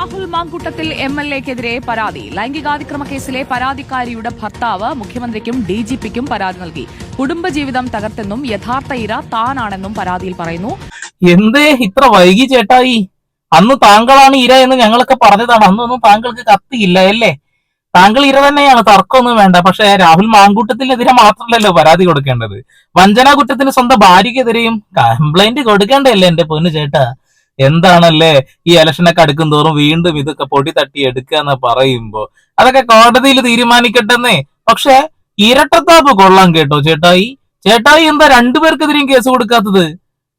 Rahul Mamkootathil M L എക്കെതിരെ പരാതി. ലൈംഗികാതിക്രമ കേസിലെ പരാതിക്കാരിയുടെ ഭർത്താവ് മുഖ്യമന്ത്രിക്കും ഡി ജി പിക്കും പരാതി നൽകി. കുടുംബജീവിതം തകർത്തെന്നും യഥാർത്ഥ ഇര താനാണെന്നും പരാതിയിൽ പറയുന്നു. എന്തേ? ഇത്ര വൈകി ചേട്ടായി. അന്ന് താങ്കളാണ് ഇര എന്ന് ഞങ്ങളൊക്കെ പറഞ്ഞതാണ്. അന്നൊന്നും താങ്കൾക്ക് കത്തിയില്ല അല്ലേ താങ്കൾ ഇര തന്നെയാണ്. തർക്കമൊന്നും വേണ്ട. പക്ഷെ രാഹുൽ മാങ്കൂട്ടത്തിനെതിരെ മാത്രമല്ലല്ലോ പരാതി കൊടുക്കേണ്ടത്. വഞ്ചനാ കുറ്റത്തിന് സ്വന്തം ഭാര്യക്കെതിരെയും കംപ്ലൈന്റ് കൊടുക്കേണ്ടല്ലേ എന്റെ പൊന്നു ചേട്ടാ? എന്താണല്ലേ ഈ ഇലക്ഷനൊക്കെ അടുക്കും തോറും വീണ്ടും ഇതൊക്കെ പൊടി തട്ടി എടുക്കുക എന്ന് പറയുമ്പോ അതൊക്കെ കോടതിയിൽ തീരുമാനിക്കട്ടെന്നേ. പക്ഷെ ഇരട്ടത്താപ്പ് കൊള്ളാം കേട്ടോ ചേട്ടായി. ചേട്ടായി എന്താ രണ്ടുപേർക്കെതിരെയും കേസ് കൊടുക്കാത്തത്?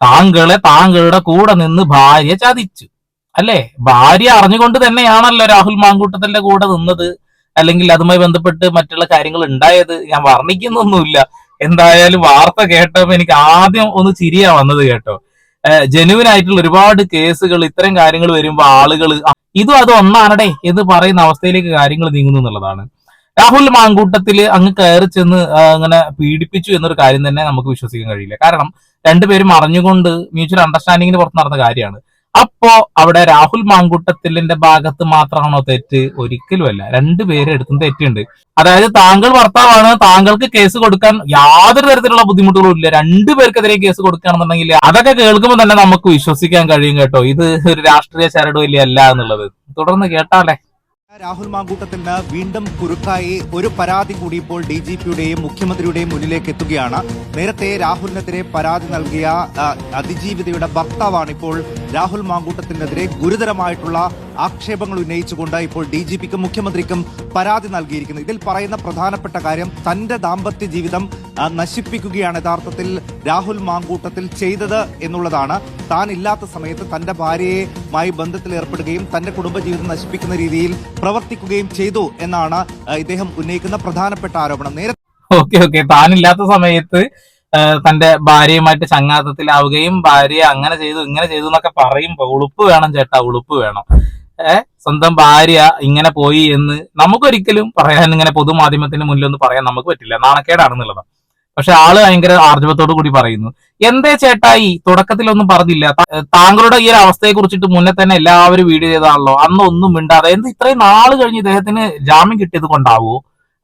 താങ്കളെ താങ്കളുടെ കൂടെ നിന്ന് ഭാര്യ ചതിച്ചു. അല്ലേ? ഭാര്യ അറിഞ്ഞുകൊണ്ട് തന്നെയാണല്ലോ രാഹുൽ മാങ്കൂട്ടത്തിന്റെ കൂടെ നിന്നത്. അല്ലെങ്കിൽ അതുമായി ബന്ധപ്പെട്ട് മറ്റുള്ള കാര്യങ്ങൾ ഉണ്ടായത്. ഞാൻ വർണിക്കുന്നൊന്നുമില്ല. എന്തായാലും വാർത്ത കേട്ടപ്പോ എനിക്ക് ആദ്യം ഒന്ന് ചിരിയാ വന്നത് കേട്ടോ. ജെനുവിൻ ആയിട്ടുള്ള ഒരുപാട് കേസുകൾ ഇത്തരം കാര്യങ്ങൾ വരുമ്പോൾ ആളുകൾ ഇതും അത് ഒന്നാണടേ എന്ന് പറയുന്ന അവസ്ഥയിലേക്ക് കാര്യങ്ങൾ നീങ്ങുന്നു എന്നുള്ളതാണ്. രാഹുൽ മാങ്കൂട്ടത്തിൽ അങ്ങ് കയറി ചെന്ന് അങ്ങനെ പീഡിപ്പിച്ചു എന്നൊരു കാര്യം തന്നെ നമുക്ക് വിശ്വസിക്കാൻ കഴിയില്ല. കാരണം രണ്ടുപേരും അറിഞ്ഞുകൊണ്ട് മ്യൂച്വൽ അണ്ടർസ്റ്റാൻഡിങ്ങിന് പുറത്ത് നടന്ന കാര്യമാണ്. അപ്പോ അവിടെ രാഹുൽ മാങ്കൂട്ടത്തിലിന്റെ ഭാഗത്ത് മാത്രമാണോ തെറ്റ്? ഒരിക്കലുമല്ല. രണ്ടുപേരും എടുത്തും തെറ്റുണ്ട് അതായത് താങ്കൾ ഭർത്താവാണ് താങ്കൾക്ക് കേസ് കൊടുക്കാൻ യാതൊരു തരത്തിലുള്ള ബുദ്ധിമുട്ടുകളും ഇല്ല. രണ്ടുപേർക്കെതിരെ കേസ് കൊടുക്കുകയാണെന്നുണ്ടെങ്കിൽ അതൊക്കെ കേൾക്കുമ്പോൾ തന്നെ നമുക്ക് വിശ്വസിക്കാൻ കഴിയും കേട്ടോ. ഇത് ഒരു രാഷ്ട്രീയ ചരടുവല്ലി അല്ല എന്നുള്ളത്. തുടർന്ന് കേട്ടാലേ. രാഹുൽ മാങ്കൂട്ടത്തിന് വീണ്ടും കുറുക്കായി ഒരു പരാതി കൂടി ഇപ്പോൾ ഡി ജി പിയുടെയും മുഖ്യമന്ത്രിയുടെയും മുന്നിലേക്ക് എത്തുകയാണ്. നേരത്തെ രാഹുലിനെതിരെ പരാതി നൽകിയ അതിജീവിതയുടെ ഭർത്താവാണ് ഇപ്പോൾ രാഹുൽ മാങ്കൂട്ടത്തിനെതിരെ ഗുരുതരമായിട്ടുള്ള ആക്ഷേപങ്ങൾ ഉന്നയിച്ചുകൊണ്ട് ഇപ്പോൾ ഡി ജി പിക്കും മുഖ്യമന്ത്രിക്കും പരാതി നൽകിയിരിക്കുന്നത് ഇതിൽ പറയുന്ന പ്രധാനപ്പെട്ട കാര്യം തന്റെ ദാമ്പത്യ ജീവിതം നശിപ്പിക്കുകയാണ്. യഥാർത്ഥത്തിൽ രാഹുൽ മാങ്കൂട്ടത്തിൽ ചെയ്തത് എന്നുള്ളതാണ്. താൻ ഇല്ലാത്ത സമയത്ത് തന്റെ ഭാര്യയുമായി ബന്ധത്തിൽ ഏർപ്പെടുകയും തന്റെ കുടുംബജീവിതം നശിപ്പിക്കുന്ന രീതിയിൽ പ്രവർത്തിക്കുകയും ചെയ്തു എന്നാണ് ഇദ്ദേഹം ഉന്നയിക്കുന്ന പ്രധാനപ്പെട്ട ആരോപണം. നേരത്തെ ഓക്കെ ഓക്കെ. താനില്ലാത്ത സമയത്ത് തന്റെ ഭാര്യയുമായിട്ട് ചങ്ങാത്തത്തിലാവുകയും ഭാര്യ അങ്ങനെ ചെയ്തു ഇങ്ങനെ ചെയ്തു എന്നൊക്കെ പറയുമ്പോ ഉളുപ്പ് വേണം ചേട്ടാ ഉളുപ്പ് വേണം. സ്വന്തം ഭാര്യ ഇങ്ങനെ പോയി എന്ന് നമുക്കൊരിക്കലും പറയാൻ ഇങ്ങനെ പൊതുമാധ്യമത്തിന്റെ മുന്നിലൊന്നും പറയാൻ നമുക്ക് പറ്റില്ല. നാണക്കേടാണെന്നുള്ളത്. പക്ഷെ ആൾ ഭയങ്കര ആർജവത്തോടു കൂടി പറയുന്നു. എന്തേ ചേട്ടായി തുടക്കത്തിലൊന്നും പറഞ്ഞില്ല. താങ്കളുടെ ഈ ഒരു അവസ്ഥയെ കുറിച്ചിട്ട് മുന്നേ തന്നെ എല്ലാവരും വീഡിയോ ചെയ്താണല്ലോ അന്ന് ഒന്നും മിണ്ടാതെ എന്ത് ഇത്രയും നാൾ കഴിഞ്ഞ് ഇദ്ദേഹത്തിന് ജാമ്യം കിട്ടിയത് കൊണ്ടാവോ?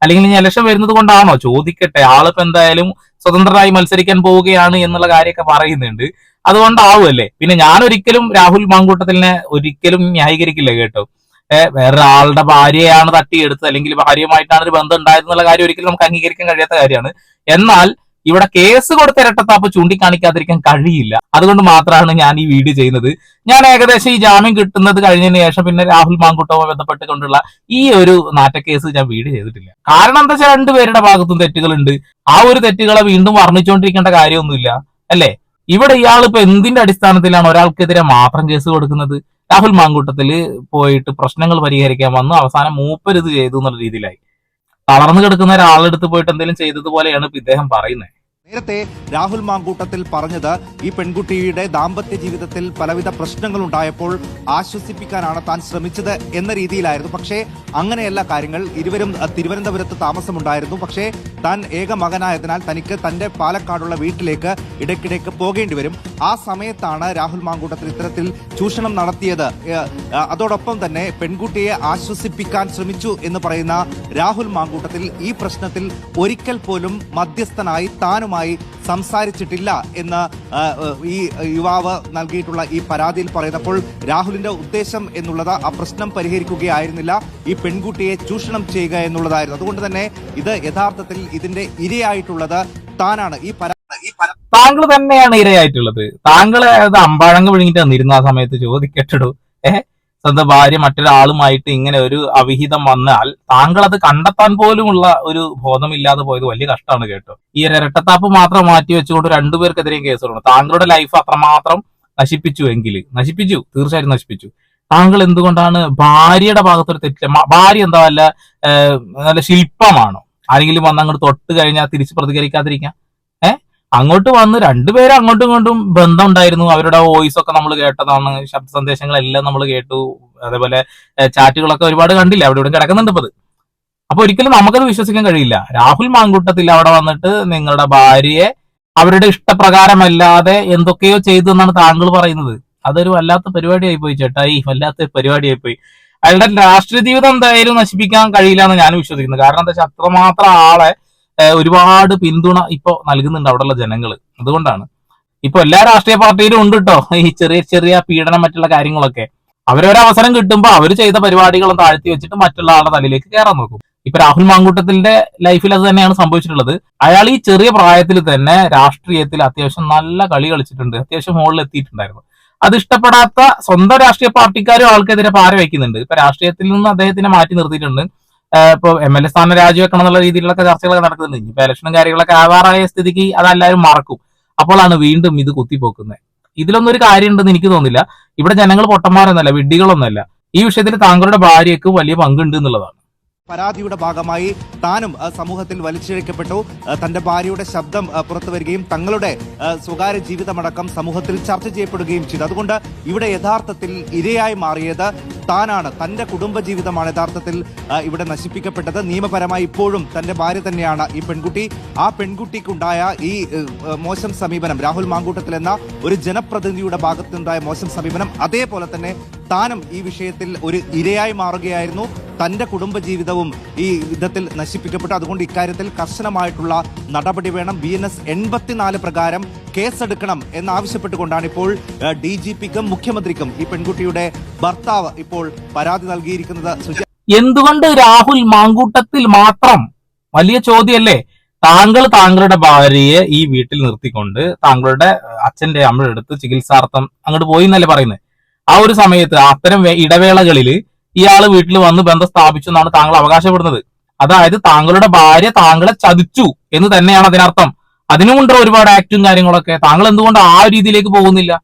അല്ലെങ്കിൽ ഇനി ഇലക്ഷൻ വരുന്നത് കൊണ്ടാണോ? ചോദിക്കട്ടെ. ആളിപ്പോ എന്തായാലും സ്വതന്ത്രരായി മത്സരിക്കാൻ പോവുകയാണ് എന്നുള്ള കാര്യമൊക്കെ പറയുന്നുണ്ട്. അതുകൊണ്ടാവുമല്ലേ പിന്നെ ഞാൻ ഒരിക്കലും രാഹുൽ മാങ്കൂട്ടത്തിനെ ഒരിക്കലും ന്യായീകരിക്കില്ല കേട്ടോ. വേറൊരാളുടെ ഭാര്യയാണ് തട്ടിയെടുത്തത് അല്ലെങ്കിൽ ഭാര്യയുമായിട്ടാണ് ഒരു ബന്ധം ഉണ്ടായത് എന്നുള്ള കാര്യം ഒരിക്കലും നമുക്ക് അംഗീകരിക്കാൻ കഴിയാത്ത കാര്യമാണ്. എന്നാൽ ഇവിടെ കേസ് കൊടുത്ത ഇരട്ടത്താപ്പ് ചൂണ്ടിക്കാണിക്കാതിരിക്കാൻ കഴിയില്ല. അതുകൊണ്ട് മാത്രമാണ് ഞാൻ ഈ വീഡിയോ ചെയ്യുന്നത്. ഞാൻ ഏകദേശം ഈ ജാമ്യം കിട്ടുന്നത് കഴിഞ്ഞതിന് ശേഷം പിന്നെ രാഹുൽ മാങ്കൂട്ടവുമായി ബന്ധപ്പെട്ടുകൊണ്ടുള്ള ഈ ഒരു നാറ്റക്കേസ് ഞാൻ വീഡിയോ ചെയ്തിട്ടില്ല. കാരണം എന്താ വെച്ചാൽ രണ്ടുപേരുടെ ഭാഗത്തും തെറ്റുകളുണ്ട്. ആ ഒരു തെറ്റുകളെ വീണ്ടും വർണിച്ചുകൊണ്ടിരിക്കേണ്ട കാര്യമൊന്നുമില്ല. അല്ലേ? ഇവിടെ ഇയാൾ ഇപ്പൊ എന്തിന്റെ അടിസ്ഥാനത്തിലാണ് ഒരാൾക്കെതിരെ മാത്രം കേസ് കൊടുക്കുന്നത്? രാഹുൽ മാങ്കൂട്ടത്തിൽ പോയിട്ട് പ്രശ്നങ്ങൾ പരിഹരിക്കാൻ വന്നു. അവസാനം മൂപ്പരിത് ചെയ്തു എന്നുള്ള രീതിയിലായി. തളർന്നു കിടക്കുന്ന ഒരാളെടുത്ത് പോയിട്ട് എന്തെങ്കിലും ചെയ്തതുപോലെയാണ് ഇദ്ദേഹം പറയുന്നത്. നേരത്തെ രാഹുൽ മാങ്കൂട്ടത്തിൽ പറഞ്ഞത് ഈ പെൺകുട്ടിയുടെ ദാമ്പത്യ ജീവിതത്തിൽ പലവിധ പ്രശ്നങ്ങൾ ഉണ്ടായപ്പോൾ ആശ്വസിപ്പിക്കാനാണ് താൻ ശ്രമിച്ചത് എന്ന രീതിയിലായിരുന്നു. പക്ഷേ അങ്ങനെയല്ല കാര്യങ്ങൾ. ഇരുവരും തിരുവനന്തപുരത്ത് താമസമുണ്ടായിരുന്നു. പക്ഷേ താൻ ഏക മകനായതിനാൽ തനിക്ക് തന്റെ പാലക്കാടുള്ള വീട്ടിലേക്ക് ഇടയ്ക്കിടയ്ക്ക് പോകേണ്ടി വരും. ആ സമയത്താണ് രാഹുൽ മാങ്കൂട്ടത്തിൽ ഇത്തരത്തിൽ ചൂഷണം നടത്തിയത്. അതോടൊപ്പം തന്നെ പെൺകുട്ടിയെ ആശ്വസിപ്പിക്കാൻ ശ്രമിച്ചു എന്ന് പറയുന്ന രാഹുൽ മാങ്കൂട്ടത്തിൽ ഈ പ്രശ്നത്തിൽ ഒരിക്കൽ പോലും മധ്യസ്ഥനായി താനുമായി സംസാരിച്ചിട്ടില്ല എന്ന് ഈ യുവാവ് നൽകിയിട്ടുള്ള ഈ പരാതിയിൽ പറയുന്നപ്പോൾ രാഹുലിന്റെ ഉദ്ദേശം എന്നുള്ളത് ആ പ്രശ്നം പരിഹരിക്കുകയായിരുന്നില്ല ഈ പെൺകുട്ടിയെ ചൂഷണം ചെയ്യുക എന്നുള്ളതായിരുന്നു. അതുകൊണ്ട് തന്നെ ഇത് യഥാർത്ഥത്തിൽ ഇതിന്റെ ഇരയായിട്ടുള്ളത് താനാണ്. ഈ പരാതി താങ്കൾ തന്നെയാണ് ഇരയായിട്ടുള്ളത്. താങ്കൾ അത് അമ്പാഴങ്ങ് വിഴുങ്ങിട്ട് വന്നിരുന്ന ആ സമയത്ത് ചോദിക്കട്ടോ ഏഹ്? സ്വന്തം ഭാര്യ മറ്റൊരാളുമായിട്ട് ഇങ്ങനെ ഒരു അവിഹിതം വന്നാൽ താങ്കൾ അത് കണ്ടെത്താൻ പോലുമുള്ള ഒരു ബോധമില്ലാതെ പോയത് വലിയ കഷ്ടമാണ് കേട്ടോ. ഈ ഒരു ഇരട്ടത്താപ്പ് മാത്രം മാറ്റി വെച്ചുകൊണ്ട് രണ്ടുപേർക്കെതിരെയും കേസ് കൊടുക്കണം താങ്കളുടെ ലൈഫ് അത്രമാത്രം നശിപ്പിച്ചു എങ്കിൽ നശിപ്പിച്ചു തീർച്ചയായിട്ടും നശിപ്പിച്ചു. താങ്കൾ എന്തുകൊണ്ടാണ് ഭാര്യയുടെ ഭാഗത്തൊരു തെറ്റ? ഭാര്യ എന്താ ഏഹ്, നല്ല ശില്പമാണോ? ആരെങ്കിലും വന്ന് അങ്ങോട്ട് തൊട്ട് കഴിഞ്ഞാൽ തിരിച്ച് പ്രതികരിക്കാതിരിക്കാം അങ്ങോട്ട് വന്ന് രണ്ടുപേരും അങ്ങോട്ടും ഇങ്ങോട്ടും ബന്ധം ഉണ്ടായിരുന്നു അവരുടെ വോയിസ് ഒക്കെ നമ്മൾ കേട്ടതാണ്. ശബ്ദ സന്ദേശങ്ങളെല്ലാം നമ്മൾ കേട്ടു. അതേപോലെ ചാറ്റുകളൊക്കെ ഒരുപാട് കണ്ടില്ല? അവിടെ ഇവിടെ കിടക്കുന്നുണ്ട് ഇപ്പത്. അപ്പൊ ഒരിക്കലും നമുക്കത് വിശ്വസിക്കാൻ കഴിയില്ല. രാഹുൽ മാങ്കുട്ടത്തിൽ അവിടെ വന്നിട്ട് നിങ്ങളുടെ ഭാര്യയെ അവരുടെ ഇഷ്ടപ്രകാരമല്ലാതെ എന്തൊക്കെയോ ചെയ്തു എന്നാണ് താങ്കൾ പറയുന്നത്. അതൊരു വല്ലാത്ത പരിപാടിയായി പോയി ചേട്ടാ. ഈ വല്ലാത്ത പരിപാടിയായി പോയി. അയാളുടെ രാഷ്ട്രീയ ജീവിതം എന്തായാലും നശിപ്പിക്കാൻ കഴിയില്ല എന്ന് ഞാൻ വിശ്വസിക്കുന്നു. കാരണം എന്താ വെച്ചാൽ അത്രമാത്രം ആളെ ഒരുപാട് പിന്തുണ ഇപ്പൊ നൽകുന്നുണ്ട് അവിടെയുള്ള ജനങ്ങൾ അതുകൊണ്ടാണ്. ഇപ്പൊ എല്ലാ രാഷ്ട്രീയ പാർട്ടിയിലും ഉണ്ട് കേട്ടോ ഈ ചെറിയ ചെറിയ പീഡനം മറ്റുള്ള കാര്യങ്ങളൊക്കെ. അവരൊരവസരം കിട്ടുമ്പോൾ അവർ ചെയ്ത പരിപാടികളും താഴ്ത്തി വെച്ചിട്ട് മറ്റുള്ള ആളുടെ തലയിലേക്ക് കയറാൻ നോക്കും. ഇപ്പൊ രാഹുൽ മാങ്കൂട്ടത്തിന്റെ ലൈഫിൽ അത് തന്നെയാണ് സംഭവിച്ചിട്ടുള്ളത്. അയാൾ ഈ ചെറിയ പ്രായത്തിൽ തന്നെ രാഷ്ട്രീയത്തിൽ അത്യാവശ്യം നല്ല കളി കളിച്ചിട്ടുണ്ട്. അത്യാവശ്യം മുകളിൽ എത്തിയിട്ടുണ്ടായിരുന്നു. അത് ഇഷ്ടപ്പെടാത്ത സ്വന്തം രാഷ്ട്രീയ പാർട്ടിക്കാരും ആൾക്കെതിരെ പാര വയ്ക്കുന്നുണ്ട്. ഇപ്പൊ രാഷ്ട്രീയത്തിൽ നിന്ന് അദ്ദേഹത്തിനെ മാറ്റി നിർത്തിയിട്ടുണ്ട്. ഇപ്പൊ എം എൽ എ സ്ഥാനം രാജിവെക്കണം എന്നുള്ള രീതിയിലുള്ള ചർച്ചകളൊക്കെ നടക്കുന്നുണ്ട്. ഇനിയിപ്പോ ഇലക്ഷനും കാര്യങ്ങളൊക്കെ ആവാറായ സ്ഥിതിക്ക് അതെല്ലാവരും മറക്കും. അപ്പോഴാണ് വീണ്ടും ഇത് കുത്തിപ്പോക്കുന്നത്. ഇതിലൊന്നും ഒരു കാര്യം ഉണ്ടെന്ന് എനിക്ക് തോന്നുന്നില്ല. ഇവിടെ ജനങ്ങൾ പൊട്ടന്മാരൊന്നല്ല വിഡ്ഢികളൊന്നല്ല ഈ വിഷയത്തിൽ താങ്കളുടെ ഭാര്യയ്ക്ക് വലിയ പങ്കുണ്ട് എന്നുള്ളതാണ്. പരാതിയുടെ ഭാഗമായി താനും സമൂഹത്തിൽ വലിച്ചിഴക്കപ്പെട്ടു. തന്റെ ഭാര്യയുടെ ശബ്ദം പുറത്തു വരികയും തങ്ങളുടെ സ്വകാര്യ ജീവിതമടക്കം സമൂഹത്തിൽ ചർച്ച ചെയ്യപ്പെടുകയും ചെയ്തു. അതുകൊണ്ട് ഇവിടെ യഥാർത്ഥത്തിൽ ഇരയായി മാറിയത് താനാണ്. തന്റെ കുടുംബജീവിതമാണ് യഥാർത്ഥത്തിൽ ഇവിടെ നശിപ്പിക്കപ്പെട്ടത്. നിയമപരമായി ഇപ്പോഴും തന്റെ ഭാര്യ തന്നെയാണ് ഈ പെൺകുട്ടി. ആ പെൺകുട്ടിക്കുണ്ടായ ഈ മോശം സമീപനം രാഹുൽ മാങ്കൂട്ടത്തിൽ എന്ന ഒരു ജനപ്രതിനിധിയുടെ ഭാഗത്തുണ്ടായ മോശം സമീപനം അതേപോലെ തന്നെ താനും ഈ വിഷയത്തിൽ ഒരു ഇരയായി മാറുകയായിരുന്നു. തന്റെ കുടുംബജീവിതവും ഈ വിധത്തിൽ നശിപ്പിക്കപ്പെട്ടു. അതുകൊണ്ട് ഇക്കാര്യത്തിൽ കർശനമായിട്ടുള്ള നടപടി വേണം. ബി എൻ എസ് എൺപത്തിനാല് പ്രകാരം കേസെടുക്കണം എന്നാവശ്യപ്പെട്ടുകൊണ്ടാണ് ഇപ്പോൾ ഡി ജി പിക്കും മുഖ്യമന്ത്രിക്കും ഈ പെൺകുട്ടിയുടെ ഭർത്താവ് ഇപ്പോൾ പരാതി നൽകിയിരിക്കുന്നത്. എന്തുകൊണ്ട് രാഹുൽ മാങ്കൂട്ടത്തിൽ മാത്രം? വലിയ ചോദ്യമല്ലേ. താങ്കൾ താങ്കളുടെ ഭാര്യയെ ഈ വീട്ടിൽ നിർത്തിക്കൊണ്ട് താങ്കളുടെ അച്ഛന്റെ അമ്മയുടെ അടുത്ത് ചികിത്സാർത്ഥം അങ്ങോട്ട് പോയി എന്നല്ലേ പറയുന്നത്? ആ ഒരു സമയത്ത് അത്തരം ഇടവേളകളിൽ ഇയാൾ വീട്ടിൽ വന്ന് ബന്ധം സ്ഥാപിച്ചു എന്നാണ് താങ്കൾ അവകാശപ്പെടുന്നത്. അതായത് താങ്കളുടെ ഭാര്യ താങ്കളെ ചതിച്ചു എന്ന് തന്നെയാണ് അതിനർത്ഥം. അതിനുമുണ്ട് ഒരുപാട് ആക്റ്റും കാര്യങ്ങളൊക്കെ. താങ്കൾ എന്തുകൊണ്ട് ആ രീതിയിലേക്ക് പോകുന്നില്ല?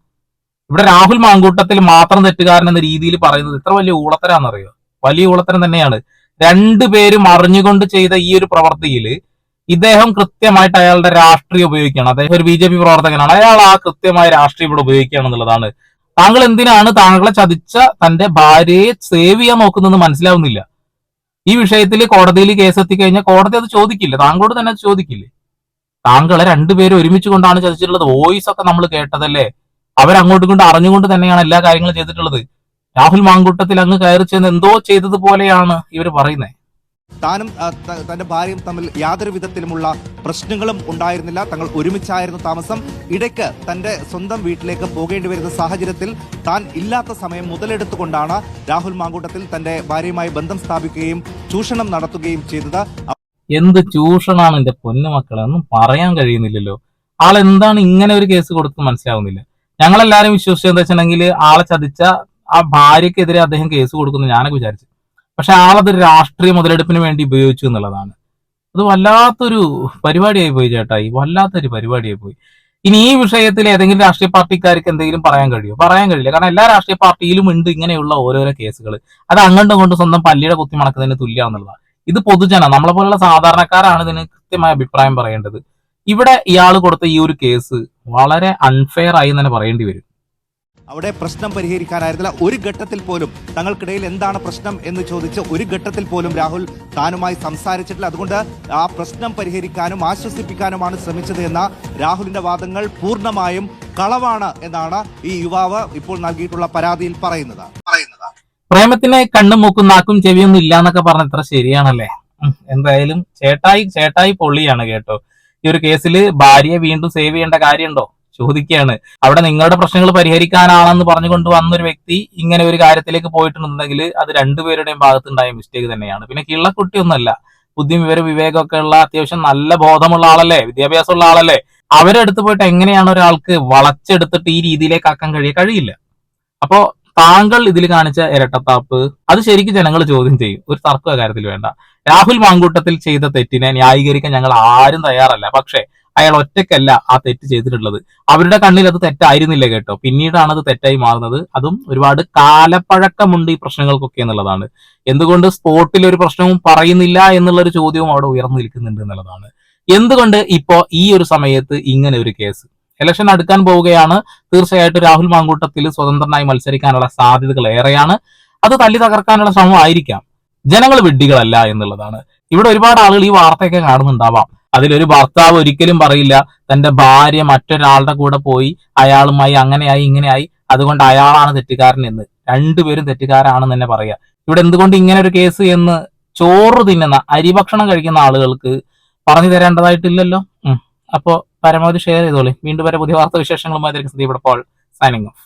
ഇവിടെ രാഹുൽ മാങ്കൂട്ടത്തിൽ മാത്രം തെറ്റുകാരൻ എന്ന രീതിയിൽ പറയുന്നത് ഇത്ര വലിയ ഊളത്തരാന്നറിയോ? വലിയ ഊളത്തരം തന്നെയാണ്. രണ്ടുപേരും അറിഞ്ഞുകൊണ്ട് ചെയ്ത ഈ ഒരു പ്രവൃത്തിയിൽ ഇദ്ദേഹം കൃത്യമായിട്ട് അയാളുടെ രാഷ്ട്രീയം ഉപയോഗിക്കുകയാണ്. അദ്ദേഹം ഒരു ബി ജെ പി പ്രവർത്തകനാണ്. അയാൾ ആ കൃത്യമായ രാഷ്ട്രീയം ഇവിടെ ഉപയോഗിക്കുകയാണ് എന്നുള്ളതാണ് താങ്കൾ എന്തിനാണ് താങ്കളെ ചതിച്ച തന്റെ ഭാര്യയെ സേവ് ചെയ്യാൻ നോക്കുന്നതെന്ന് മനസ്സിലാവുന്നില്ല. ഈ വിഷയത്തിൽ കോടതിയിൽ കേസ് എത്തിക്കഴിഞ്ഞാൽ കോടതി അത് ചോദിക്കില്ല. താങ്കളോട് തന്നെ അത് ചോദിക്കില്ലേ? താങ്കളെ രണ്ടുപേരും ഒരുമിച്ച് കൊണ്ടാണ് ചതിച്ചിട്ടുള്ളത്. വോയിസ് ഒക്കെ നമ്മൾ കേട്ടതല്ലേ? അവരങ്ങോട്ടും കൊണ്ട് അറിഞ്ഞുകൊണ്ട് തന്നെയാണ് എല്ലാ കാര്യങ്ങളും ചെയ്തിട്ടുള്ളത്. രാഹുൽ മാങ്കൂട്ടത്തിൽ അങ്ങ് കയറി ചെന്ന് എന്തോ ചെയ്തതുപോലെയാണ് ഇവർ പറയുന്നത് താനും തന്റെ ഭാര്യയും തമ്മിൽ യാതൊരു വിധത്തിലുമുള്ള പ്രശ്നങ്ങളും ഉണ്ടായിരുന്നില്ല. തങ്ങൾ ഒരുമിച്ചായിരുന്നു താമസം. ഇടയ്ക്ക് തന്റെ സ്വന്തം വീട്ടിലേക്ക് പോകേണ്ടി വരുന്ന സാഹചര്യത്തിൽ താൻ ഇല്ലാത്ത സമയം മുതലെടുത്തുകൊണ്ടാണ് രാഹുൽ മാങ്കൂട്ടത്തിൽ തന്റെ ഭാര്യയുമായി ബന്ധം സ്ഥാപിക്കുകയും ചൂഷണം നടത്തുകയും ചെയ്തത്. എന്ത് ചൂഷണാണ് എന്റെ ഒന്നും പറയാൻ കഴിയുന്നില്ലല്ലോ. ആൾ എന്താണ് ഇങ്ങനെ ഒരു കേസ് കൊടുത്ത് മനസ്സിലാവുന്നില്ല. ഞങ്ങളെല്ലാരും വിശ്വസിച്ചത് എന്താ വെച്ചിട്ടുണ്ടെങ്കിൽ ആളെ ചതിച്ച ആ ഭാര്യക്കെതിരെ അദ്ദേഹം കേസ് കൊടുക്കുന്നു. ഞാനൊക്കെ വിചാരിച്ചു. പക്ഷെ ആളത് രാഷ്ട്രീയ മുതലെടുപ്പിന് വേണ്ടി ഉപയോഗിച്ചു എന്നുള്ളതാണ്. അത് വല്ലാത്തൊരു പരിപാടിയായി പോയി ചേട്ടായി വല്ലാത്തൊരു പരിപാടിയായി പോയി. ഇനി ഈ വിഷയത്തിൽ ഏതെങ്കിലും രാഷ്ട്രീയ പാർട്ടിക്കാർക്ക് എന്തെങ്കിലും പറയാൻ കഴിയുമോ പറയാൻ കഴിയില്ല. കാരണം എല്ലാ രാഷ്ട്രീയ പാർട്ടിയിലും ഉണ്ട് ഇങ്ങനെയുള്ള ഓരോരോ കേസുകൾ. അത് അങ്ങോട്ടും കൊണ്ട് സ്വന്തം പല്ലിയുടെ കുത്തി മണക്കുന്നതിന് തുല്യാന്നുള്ളതാണ് ഇത് പൊതുജന നമ്മളെ പോലുള്ള സാധാരണക്കാരാണ് ഇതിന് കൃത്യമായ അഭിപ്രായം പറയേണ്ടത്. ഇവിടെ ഇയാൾ കൊടുത്ത ഈ ഒരു കേസ് വളരെ അൺഫെയർ ആയി തന്നെ പറയേണ്ടി വരും. അവിടെ പ്രശ്നം പരിഹരിക്കാനായിരുന്നില്ല. ഒരു ഘട്ടത്തിൽ പോലും തങ്ങൾക്കിടയിൽ എന്താണ് പ്രശ്നം എന്ന് ചോദിച്ച് ഒരു ഘട്ടത്തിൽ പോലും രാഹുൽ താനുമായി സംസാരിച്ചിട്ടില്ല. അതുകൊണ്ട് ആ പ്രശ്നം പരിഹരിക്കാനും ആശ്വസിപ്പിക്കാനുമാണ് ശ്രമിച്ചത് എന്ന രാഹുലിന്റെ വാദങ്ങൾ പൂർണമായും കളവാണ് എന്നാണ് ഈ യുവാവ് ഇപ്പോൾ നൽകിയിട്ടുള്ള പരാതിയിൽ പറയുന്നത്. പ്രേമത്തിന് കണ്ണും മൂക്കും നാക്കും ചെവിയൊന്നും ഇല്ല എന്നൊക്കെ പറഞ്ഞ ഇത്ര ശരിയാണല്ലേ? എന്തായാലും ചേട്ടായി ചേട്ടായി പൊള്ളിയാണ് കേട്ടോ. ഈ ഒരു കേസിൽ ഭാര്യയെ വീണ്ടും സേവ് ചെയ്യേണ്ട കാര്യമുണ്ടോ? ചോദിക്കുകയാണ്. അവിടെ നിങ്ങളുടെ പ്രശ്നങ്ങൾ പരിഹരിക്കാനാണെന്ന് പറഞ്ഞുകൊണ്ട് വന്നൊരു വ്യക്തി ഇങ്ങനെ ഒരു കാര്യത്തിലേക്ക് പോയിട്ടുണ്ടെങ്കിൽ അത് രണ്ടുപേരുടെയും ഭാഗത്തുണ്ടായ മിസ്റ്റേക്ക് തന്നെയാണ്. പിന്നെ കിള്ളക്കുട്ടിയൊന്നുമല്ല. ബുദ്ധിയും വിവര വിവേകമൊക്കെ ഉള്ള അത്യാവശ്യം നല്ല ബോധമുള്ള ആളല്ലേ വിദ്യാഭ്യാസമുള്ള ആളല്ലേ. അവരെ അടുത്ത് പോയിട്ട് എങ്ങനെയാണ് ഒരാൾക്ക് വളച്ചെടുത്തിട്ട് ഈ രീതിയിലേക്ക് ആക്കാൻ കഴിയ കഴിയില്ല. അപ്പോ താങ്കൾ ഇതിൽ കാണിച്ച ഇരട്ടത്താപ്പ് അത് ശരിക്കും ജനങ്ങൾ ചോദ്യം ചെയ്യും. ഒരു തർക്ക കാര്യത്തിൽ വേണ്ട. രാഹുൽ മാങ്കൂട്ടത്തിൽ ചെയ്ത തെറ്റിനെ ന്യായീകരിക്കാൻ ഞങ്ങൾ ആരും തയ്യാറല്ല. പക്ഷേ അയാൾ ഒറ്റയ്ക്കല്ല ആ തെറ്റ് ചെയ്തിട്ടുള്ളത്. അവരുടെ കണ്ണിൽ അത് തെറ്റായിരുന്നില്ല കേട്ടോ. പിന്നീടാണ് അത് തെറ്റായി മാറുന്നത്. അതും ഒരുപാട് കാലപ്പഴക്കമുണ്ട് ഈ പ്രശ്നങ്ങൾക്കൊക്കെ എന്നുള്ളതാണ്. എന്തുകൊണ്ട് സ്പോട്ടിൽ ഒരു പ്രശ്നവും പറയുന്നില്ല എന്നുള്ള ഒരു ചോദ്യവും അവിടെ ഉയർന്നു നിൽക്കുന്നുണ്ട് എന്നുള്ളതാണ്. എന്തുകൊണ്ട് ഇപ്പോ ഈ ഒരു സമയത്ത് ഇങ്ങനെ ഒരു കേസ്? ഇലക്ഷൻ അടുക്കാൻ പോവുകയാണ്. തീർച്ചയായിട്ടും രാഹുൽ മാങ്കൂട്ടത്തിൽ സ്വതന്ത്രനായി മത്സരിക്കാനുള്ള സാധ്യതകൾ ഏറെയാണ്. അത് തല്ലി തകർക്കാനുള്ള ശ്രമം ആയിരിക്കാം ജനങ്ങൾ വിഡ്ഢികളല്ല എന്നുള്ളതാണ്. ഇവിടെ ഒരുപാട് ആളുകൾ ഈ വാർത്തയൊക്കെ കാണുന്നുണ്ടാവാം. അതിലൊരു ഭർത്താവ് ഒരിക്കലും പറയില്ല. തന്റെ ഭാര്യ മറ്റൊരാളുടെ കൂടെ പോയി അയാളുമായി അങ്ങനെയായി ഇങ്ങനെയായി. അതുകൊണ്ട് അയാളാണ് തെറ്റുകാരൻ എന്ന് രണ്ടുപേരും തെറ്റുകാരാണെന്ന് തന്നെ പറയാ. ഇവിടെ എന്തുകൊണ്ട് ഇങ്ങനെ ഒരു കേസ് എന്ന് ചോറ് തിന്നുന്ന അരിഭക്ഷണം കഴിക്കുന്ന ആളുകൾക്ക് പറഞ്ഞു തരേണ്ടതായിട്ടില്ലല്ലോ? അപ്പോൾ അപ്പോ പരമാവധി ഷെയർ ചെയ്തോളി. വീണ്ടും വരെ പുതിയ വാർത്താ വിശേഷങ്ങളുമായി ഇപ്പോൾ സൈനിങ് ഓഫ്